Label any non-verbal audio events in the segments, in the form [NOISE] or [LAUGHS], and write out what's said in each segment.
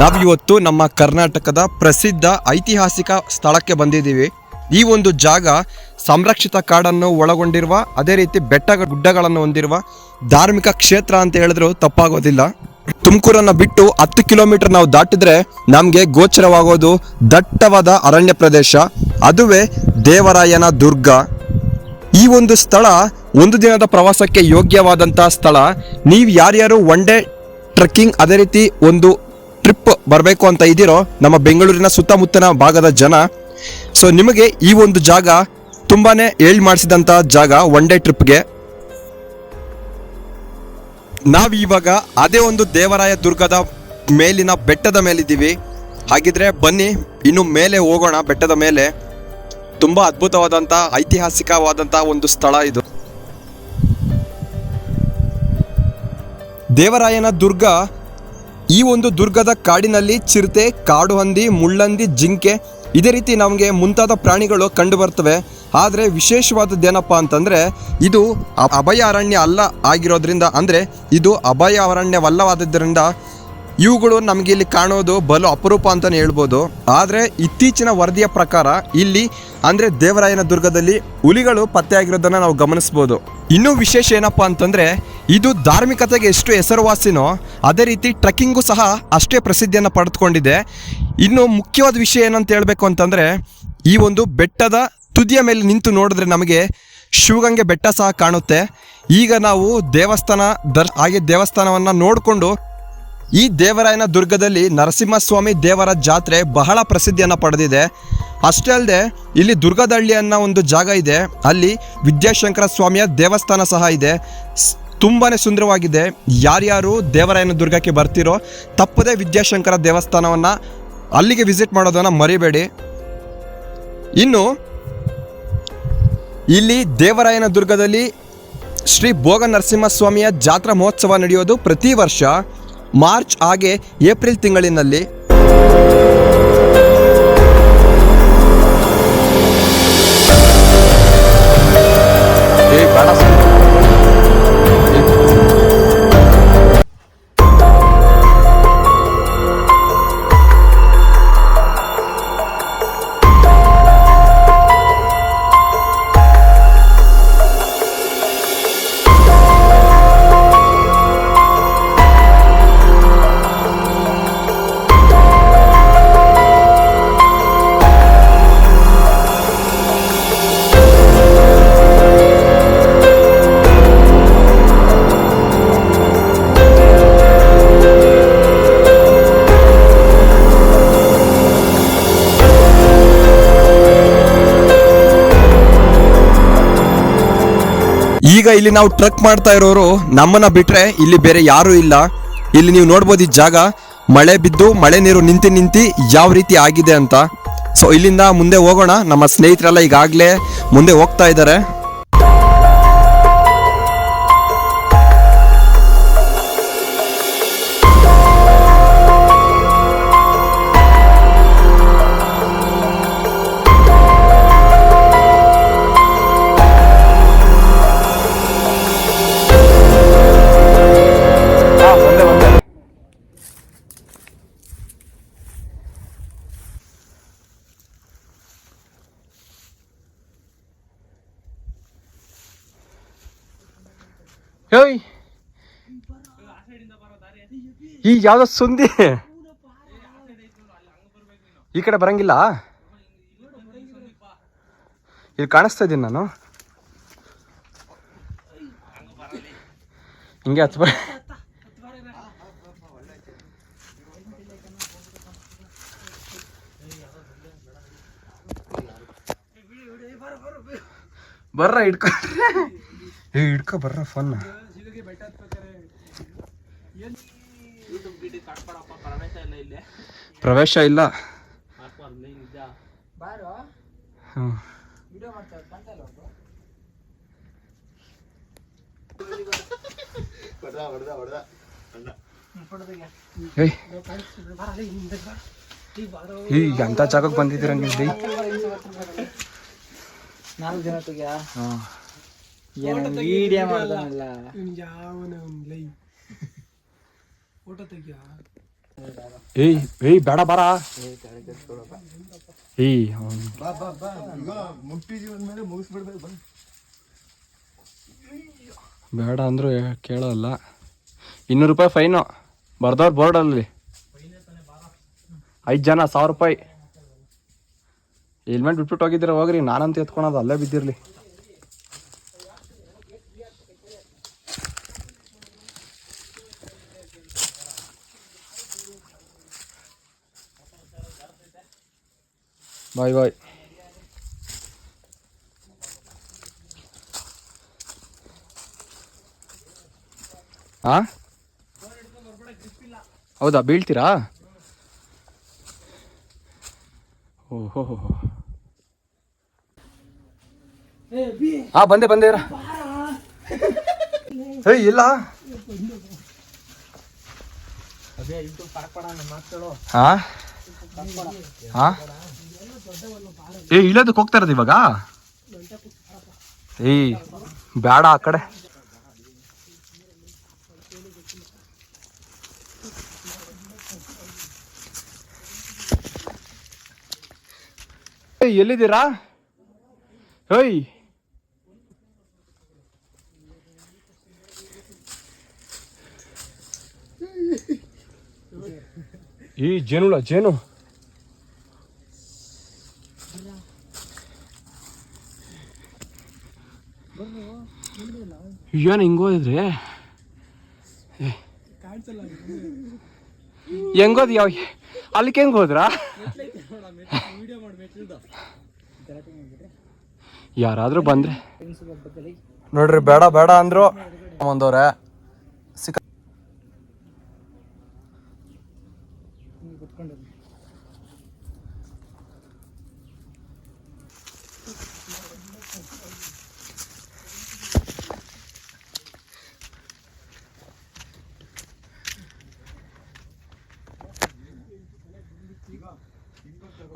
ನಾವಿವತ್ತು ನಮ್ಮ ಕರ್ನಾಟಕದ ಪ್ರಸಿದ್ಧ ಐತಿಹಾಸಿಕ ಸ್ಥಳಕ್ಕೆ ಬಂದಿದ್ದೀವಿ. ಈ ಒಂದು ಜಾಗ ಸಂರಕ್ಷಿತ ಕಾಡನ್ನು ಒಳಗೊಂಡಿರುವ, ಅದೇ ರೀತಿ ಬೆಟ್ಟ ಗುಡ್ಡಗಳನ್ನು ಹೊಂದಿರುವ ಧಾರ್ಮಿಕ ಕ್ಷೇತ್ರ ಅಂತ ಹೇಳಿದ್ರು ತಪ್ಪಾಗೋದಿಲ್ಲ. ತುಮಕೂರನ್ನು ಬಿಟ್ಟು ಹತ್ತು ಕಿಲೋಮೀಟರ್ ನಾವು ದಾಟಿದ್ರೆ ನಮಗೆ ಗೋಚರವಾಗೋದು ದಟ್ಟವಾದ ಅರಣ್ಯ ಪ್ರದೇಶ, ಅದುವೇ ದೇವರಾಯನ ದುರ್ಗ. ಈ ಒಂದು ಸ್ಥಳ ಒಂದು ದಿನದ ಪ್ರವಾಸಕ್ಕೆ ಯೋಗ್ಯವಾದಂತಹ ಸ್ಥಳ. ನೀವು ಯಾರ್ಯಾರು ಒನ್ ಡೇ ಟ್ರೆಕ್ಕಿಂಗ್ ಅದೇ ರೀತಿ ಒಂದು ಟ್ರಿಪ್ ಬರಬೇಕು ಅಂತ ಇದ್ದೀರೋ ನಮ್ಮ ಬೆಂಗಳೂರಿನ ಸುತ್ತಮುತ್ತಲಿನ ಭಾಗದ ಜನ. ಸೊ ನಿಮಗೆ ಈ ಒಂದು ಜಾಗ ತುಂಬಾನೇ ಹೇಳ್ ಮಾಡಿಸಿದಂಥ ಜಾಗ ಒನ್ ಡೇ ಟ್ರಿಪ್ಗೆ ನಾವು ಇವಾಗ ಅದೇ ಒಂದು ದೇವರಾಯ ದುರ್ಗದ ಮೇಲಿನ ಬೆಟ್ಟದ ಮೇಲಿದ್ದೀವಿ. ಹಾಗಿದ್ರೆ ಬನ್ನಿ, ಇನ್ನು ಮೇಲೆ ಹೋಗೋಣ ಬೆಟ್ಟದ ಮೇಲೆ. ತುಂಬಾ ಅದ್ಭುತವಾದಂಥ ಐತಿಹಾಸಿಕವಾದಂಥ ಒಂದು ಸ್ಥಳ ಇದು. ದೇವರಾಯನ ದುರ್ಗ ಈ ಒಂದು ದುರ್ಗದ ಕಾಡಿನಲ್ಲಿ ಚಿರತೆ, ಕಾಡು ಹಂದಿ, ಮುಳ್ಳಂದಿ, ಜಿಂಕೆ ಇದೇ ರೀತಿ ನಮಗೆ ಮುಂತಾದ ಪ್ರಾಣಿಗಳು ಕಂಡು ಬರ್ತವೆ ಆದರೆ ವಿಶೇಷವಾದದ್ದು ಏನಪ್ಪ ಅಂತಂದರೆ ಇದು ಅಭಯ ಅರಣ್ಯ ಅಲ್ಲ ಆಗಿರೋದ್ರಿಂದ ಅಂದರೆ ಇದು ಅಭಯ ಅರಣ್ಯವಲ್ಲವಾದದ್ದರಿಂದ ಇವುಗಳು ನಮಗೆ ಇಲ್ಲಿ ಕಾಣೋದು ಬಲು ಅಪರೂಪ ಅಂತಲೇ ಹೇಳ್ಬೋದು. ಆದರೆ ಇತ್ತೀಚಿನ ವರದಿಯ ಪ್ರಕಾರ ಇಲ್ಲಿ ಅಂದರೆ ದೇವರಾಯನ ದುರ್ಗದಲ್ಲಿ ಹುಲಿಗಳು ಪತ್ತೆಯಾಗಿರೋದನ್ನು ನಾವು ಗಮನಿಸ್ಬೋದು. ಇನ್ನೂ ವಿಶೇಷ ಏನಪ್ಪ ಅಂತಂದರೆ, ಇದು ಧಾರ್ಮಿಕತೆಗೆ ಎಷ್ಟು ಹೆಸರುವಾಸಿನೋ, ಅದೇ ರೀತಿ ಟ್ರೆಕ್ಕಿಂಗು ಸಹ ಅಷ್ಟೇ ಪ್ರಸಿದ್ಧಿಯನ್ನು ಪಡೆದುಕೊಂಡಿದೆ. ಇನ್ನು ಮುಖ್ಯವಾದ ವಿಷಯ ಏನಂತ ಹೇಳಬೇಕು ಅಂತಂದರೆ, ಈ ಒಂದು ಬೆಟ್ಟದ ತುದಿಯ ಮೇಲೆ ನಿಂತು ನೋಡಿದ್ರೆ ನಮಗೆ ಶಿವಗಂಗೆ ಬೆಟ್ಟ ಸಹ ಕಾಣುತ್ತೆ. ಈಗ ನಾವು ದೇವಸ್ಥಾನ ದರ್, ಹಾಗೆ ದೇವಸ್ಥಾನವನ್ನು ನೋಡಿಕೊಂಡು ಈ ದೇವರಾಯನ ದುರ್ಗದಲ್ಲಿ ನರಸಿಂಹಸ್ವಾಮಿ ದೇವರ ಜಾತ್ರೆ ಬಹಳ ಪ್ರಸಿದ್ಧಿಯನ್ನು ಪಡೆದಿದೆ. ಅಷ್ಟೇ ಅಲ್ಲದೆ, ಇಲ್ಲಿ ದುರ್ಗದಹಳ್ಳಿ ಅನ್ನೋ ಒಂದು ಜಾಗ ಇದೆ. ಅಲ್ಲಿ ವಿದ್ಯಾಶಂಕರ ಸ್ವಾಮಿಯ ದೇವಸ್ಥಾನ ಸಹ ಇದೆ. ತುಂಬಾ ಸುಂದರವಾಗಿದೆ. ಯಾರ್ಯಾರು ದೇವರಾಯನ ದುರ್ಗಕ್ಕೆ ಬರ್ತಿರೋ ತಪ್ಪದೇ ವಿದ್ಯಾಶಂಕರ ದೇವಸ್ಥಾನವನ್ನು ಅಲ್ಲಿಗೆ ವಿಸಿಟ್ ಮಾಡೋದನ್ನು ಮರಿಬೇಡಿ. ಇನ್ನು, ಇಲ್ಲಿ ದೇವರಾಯನ ದುರ್ಗದಲ್ಲಿ ಶ್ರೀ ಭೋಗ ನರಸಿಂಹಸ್ವಾಮಿಯ ಜಾತ್ರಾ ಮಹೋತ್ಸವ ನಡೆಯೋದು ಪ್ರತಿ ವರ್ಷ. ಮಾರ್ಚ್ ಹಾಗೆ ಏಪ್ರಿಲ್ ತಿಂಗಳಿನಲ್ಲಿ. ಈಗ ಇಲ್ಲಿ ನಾವು ಟ್ರಕ್ ಮಾಡ್ತಾ ಇರೋರು ನಮ್ಮನ್ನ ಬಿಟ್ರೆ ಇಲ್ಲಿ ಬೇರೆ ಯಾರು ಇಲ್ಲ. ಇಲ್ಲಿ ನೀವು ನೋಡ್ಬೋದು ಈ ಜಾಗ. ಮಳೆ ಬಿದ್ದು ಮಳೆ ನೀರು ನಿಂತು ನಿಂತು ಯಾವ ರೀತಿ ಆಗಿದೆ ಅಂತ. ಸೊ ಇಲ್ಲಿಂದ ಮುಂದೆ ಹೋಗೋಣ. ನಮ್ಮ ಸ್ನೇಹಿತರೆಲ್ಲ ಈಗಾಗಲೇ ಮುಂದೆ ಹೋಗ್ತಾ ಇದ್ದಾರೆ. ಹೇಯ್. ಈಗ ಯಾವ್ದೋ ಸುಂದಿ. ಈ ಕಡೆ ಬರಂಗಿಲ್ಲ? ಇಲ್ಲಿ ಕಾಣಿಸ್ತಾ ಇದ್ದೀನಿ ನಾನು. ಹಿಂಗೆ ಹತ್ಬ ಬರ್ರ ಹಿಡ್ಕೊ ಹಿಡ್ಕೊ ಬರ್ರ ಫೋನ್ನ. ಪ್ರವೇಶ ಇಲ್ಲ. ಎಂತ ಏಯ್. ಈಗ ಅಂತ ಜಾಗಕ್ಕೆ ಬಂದಿದ್ದೀರ ನೀವು ನಾಲ್ಕು ಜನ ತೆಗ್ಯಾ ಏನ ವಿಡಿಯೋ ಮಾಡ್ತಾನಲ್ಲ ಯಾವನ ಲೈ. ಫೋಟೋ ತೆಗಿಯ? ಏಯ್ ಏಯ್ ಬೇಡ ಬರ. ಏಯ್ ಬಾ ಬಾ ಬಾ. ಈಗ ಮುಟ್ಟಿದೀವಿ ಅಂದ್ಮೇಲೆ ಮುಗಿಸ್ಬಿಡ್ಬೇಕು ಬಾ. ಬೇಡ ಅಂದ್ರು ಕೇಳಲ್ಲ. ಇನ್ನೂರು ರೂಪಾಯಿ ಫೈನು. ಬರ್ದವ್ರು ಬೋರ್ಡಲ್ಲಿ. ಐದು ಜನ ಸಾವಿರ ರೂಪಾಯಿ. ಹೆಲ್ಮೆಟ್ ಬಿಟ್ಬಿಟ್ಟು ಹೋಗಿದ್ದೀರ ಹೋಗ್ರಿ. ನಾನಂತ ಎತ್ಕೊಳೋದು ಅಲ್ಲೇ ಬಿದ್ದಿರ್ಲಿ. ಬಾಯ್ ಬಾಯ್. ಹಾ ಹೌದಾ ಬೀಳ್ತೀರಾ? ಓಹೋ. ಹಾ ಬಂದೆ ಬಂದೆ ಇರ. [LAUGHS] ಏಯ್ ಇಲ್ಲ. ಹಾ ಹಾ ಏ ಇಲ್ಲದಕ್ಕೆ ಹೋಗ್ತಾ ಇವಾಗ? ಏಯ್ ಬೇಡ ಆ ಕಡೆ. ಎಲ್ಲಿದ್ದೀರಾ? ಹೇಯ್ ಈ ಜೇನುಳ ಜೇನು. ಏನು ಹಿಂಗೋದ್ರಿ ಹೆಂಗೋದ್ ಯಾವ ಅಲ್ಲಿಗೆ ಹೆಂಗ್ ಹೋದ್ರ ಯಾರಾದ್ರೂ ಬಂದ್ರೆ ನೋಡ್ರಿ ಬೇಡ ಬೇಡ ಅಂದ್ರು. ಒಂದವ್ರೆ.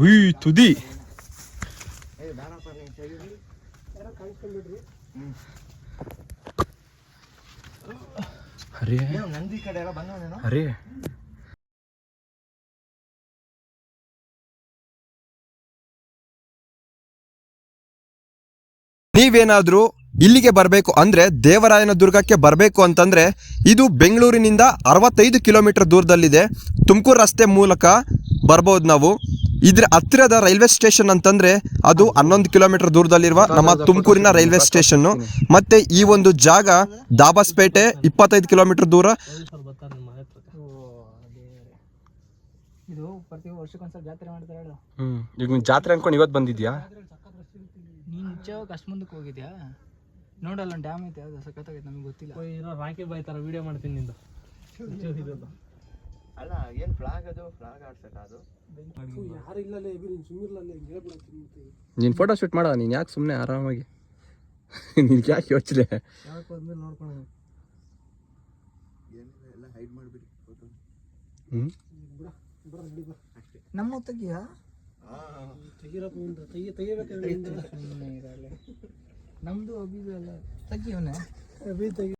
ಉಯ್ ತುದಿ ನೀವೇನಾದ್ರೂ ಇಲ್ಲಿಗೆ ಬರಬೇಕು ಅಂದ್ರೆ ದೇವರಾಯನ ದುರ್ಗಕ್ಕೆ ಬರಬೇಕು ಅಂತಂದ್ರೆ ಇದು ಬೆಂಗಳೂರಿನಿಂದ ಅರವತ್ತೈದು ಕಿಲೋಮೀಟರ್ ದೂರದಲ್ಲಿದೆ. ತುಮಕೂರು ರಸ್ತೆ ಮೂಲಕ ಬರ್ಬೋದು ನಾವು. ಇದ್ರ ಹತ್ತಿರದ ರೈಲ್ವೆ ಸ್ಟೇಷನ್ ಅಂತಂದ್ರೆ ಅದು ಹನ್ನೊಂದು ಕಿಲೋಮೀಟರ್ ದೂರದಲ್ಲಿರುವ ನಮ್ಮ ತುಮಕೂರಿನ ರೈಲ್ವೆ ಸ್ಟೇಷನ್. ಮತ್ತೆ ಈ ಒಂದು ಜಾಗ ದಾಬಾಸ್ಪೇಟೆ ಇಪ್ಪತ್ತೈದು ಕಿಲೋಮೀಟರ್ ದೂರ. ಇದು ಪ್ರತಿ ವರ್ಷಕ್ಕೊಂದ್ಸಲ ಜಾತ್ರೆ ಈಗ ನೀನ್ ಅನ್ಕೊಂಡು ಇವತ್ತು ಬಂದಿದ್ಯಾ ಹೋಗಿದ್ಯಾ? ನೋಡಲ್ಲ ಡ್ಯಾಮ್ ಐತೆ ಸಖತ್ತಾಗೈತೆ ನಮಗೆ ಗೊತ್ತಿಲ್ಲ. ಏನೋ ರಾಕಿ ಬಾಯ್ ತರ ವಿಡಿಯೋ ಮಾಡ್ತೀನಿ ನಿಂದು. ಅಲ್ಲ ಏನು ಫ್ಲಾಗ್ ಅದು? ಫ್ಲಾಗ್ ಆಡ್ಸಕ ಅದು. ನೀನ್ ಫೋಟೋ ಶೂಟ್ ಮಾಡ ನೀನ್ ಯಾಕೆ ಸುಮ್ಮನೆ ಆರಾಮಾಗಿ? [LAUGHS] ನೀನ್ ಯಾಕೆ ಯೋಚನೆ? ಎಲ್ಲ ಹೈಡ್ ಮಾಡ್ಬಿಡಿ. ಹ್ಮ್? ನಮ್ಮ ತೆಗಿಯ ನಮ್ದು ಅಲ್ಲ. ಎಲ್ಲ ತೆಗಿಯವನೆ